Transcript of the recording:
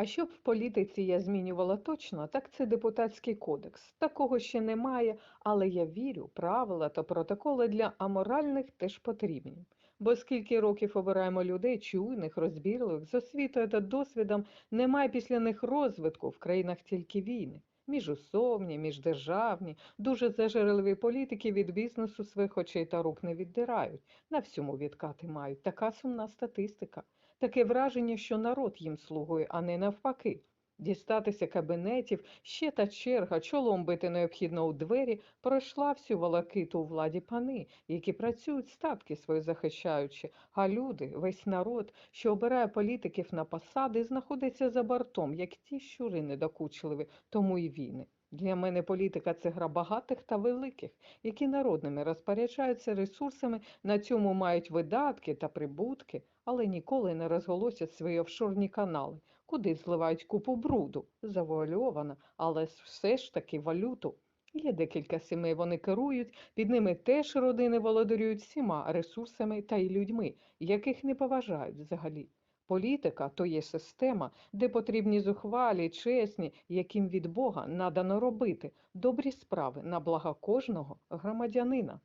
А що в політиці я змінювала точно, так це депутатський кодекс. Такого ще немає, але я вірю, правила та протоколи для аморальних теж потрібні. Бо скільки років обираємо людей чуйних, розбірливих, з освітою та досвідом, немає після них розвитку в країнах тільки війни. Міжусобні, міждержавні, дуже зажерливі політики від бізнесу своїх очей та рук не віддирають, на всьому відкати мають. Така сумна статистика. Таке враження, що народ їм слугує, а не навпаки. Дістатися кабінетів, ще та черга, чолом бити необхідно у двері, пройшла всю волокиту у владі пани, які працюють статки свої захищаючи, а люди, весь народ, що обирає політиків на посади, знаходиться за бортом, як ті щури недокучливі, тому і війни. Для мене політика це гра багатих та великих, які народними розпоряджаються ресурсами, на цьому мають видатки та прибутки, але ніколи не розголосять свої офшорні канали, куди зливають купу бруду, завуальовано, але все ж таки валюту. Є декілька сімей, вони керують, під ними теж родини володарюють всіма ресурсами та й людьми, яких не поважають взагалі. Політика то є система, де потрібні зухвалі, чесні, яким від Бога надано робити добрі справи на благо кожного громадянина.